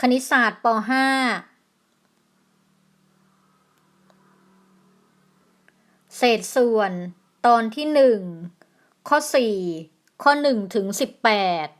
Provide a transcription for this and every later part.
คณิตศาสตร์ป .5 เศษส่วน ตอนที่ 1 ข้อ 4 ข้อ 1 ถึง 18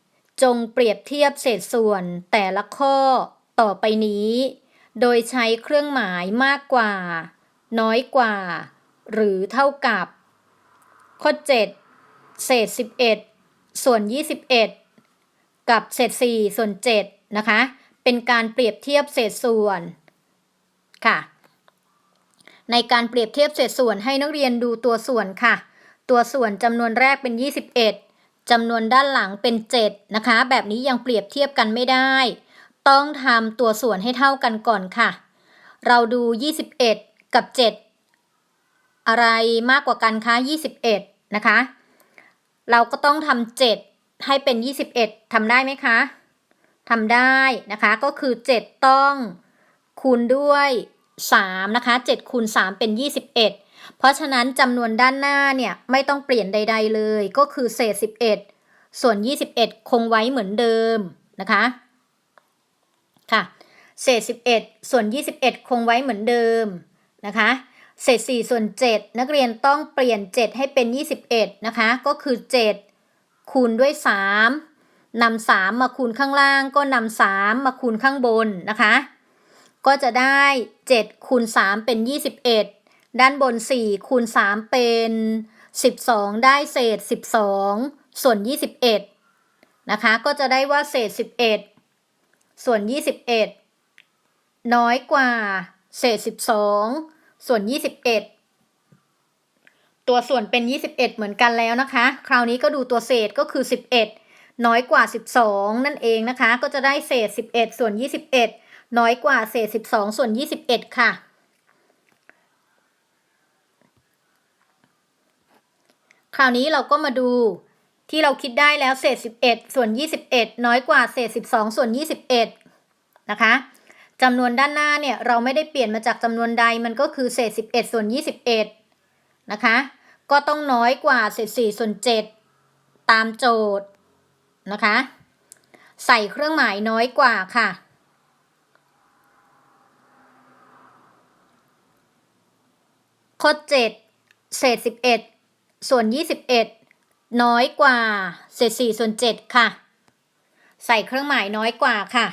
จงเปรียบเทียบเศษส่วนแต่ละข้อต่อไปนี้ โดยใช้เครื่องหมายมากกว่า น้อยกว่า หรือเท่ากับ ข้อ 7 เศษ 11 ส่วน 21 กับเศษ 4 ส่วน 7 นะคะ เป็นการเปรียบเทียบเศษส่วนค่ะ ในการเปรียบเทียบเศษส่วนให้นักเรียนดูตัวส่วนค่ะ ตัวส่วนจำนวนแรกเป็น 21 จำนวนด้านหลังเป็น 7 นะคะ แบบนี้ยังเปรียบเทียบกันไม่ได้ ต้องทำตัวส่วนให้เท่ากันก่อนค่ะ เราดู 21 กับ 7 อะไรมากกว่ากันคะ 21 นะคะ เราก็ต้องทำ7ให้เป็น 21ทำได้ไหมคะทำได้นะคะ ก็คือ 7 ต้องคูณด้วย 3 นะคะ 7 คูณ 3 เป็น 21 เพราะฉะนั้นจำนวนด้านหน้าเนี่ยไม่ต้องเปลี่ยนใด ๆ เลย ก็คือเศษ 11 ส่วน 21 คงไว้เหมือนเดิมนะคะค่ะเศษ 11 ส่วน 21 คงไว้เหมือนเดิมนะคะเศษ 4 ส่วน 7 นักเรียนต้องเปลี่ยน 7 ให้เป็น 21 นะคะ ก็คือ 7 คูณด้วย 3นำ3 มาคูณข้างล่าง ก็นำ3 มาคูณข้างบนนะคะ ก็จะได้ 7 คูณ 3 เป็น 21 ด้านบน 4 คูณ 3 เป็น 12 ได้เศษ 12 ส่วน 21 นะคะ ก็จะได้ว่าเศษ 11 ส่วน 21 น้อยกว่าเศษ 12 ส่วน 21 ตัวส่วนเป็น 21 เหมือนกันแล้วนะคะ คราวนี้ก็ดูตัวเศษก็คือ 11 น้อยกว่า 12 นั่นเองนะคะ ก็จะได้เศษ 11 ส่วน 21 น้อยกว่าเศษ 12 ส่วน 21 ค่ะ คราวนี้เราก็มาดูที่เราคิดได้แล้วเศษ 11 ส่วน 21 น้อยกว่าเศษ 12 ส่วน 21 นะคะจำนวนด้านหน้าเนี่ยเราไม่ได้เปลี่ยนมาจากจำนวนใดมันก็คือเศษ 11 ส่วน 21 นะคะ ก็ต้องน้อยกว่าเศษ 4 ส่วน 7 ตามโจทย์นะคะ ใส่เครื่องหมายน้อยกว่าค่ะข้อ7เศษ 11 ส่วน 21 น้อยกว่า เศษ4ส่วน7ค่ะ ใส่เครื่องหมายน้อยกว่าค่ะ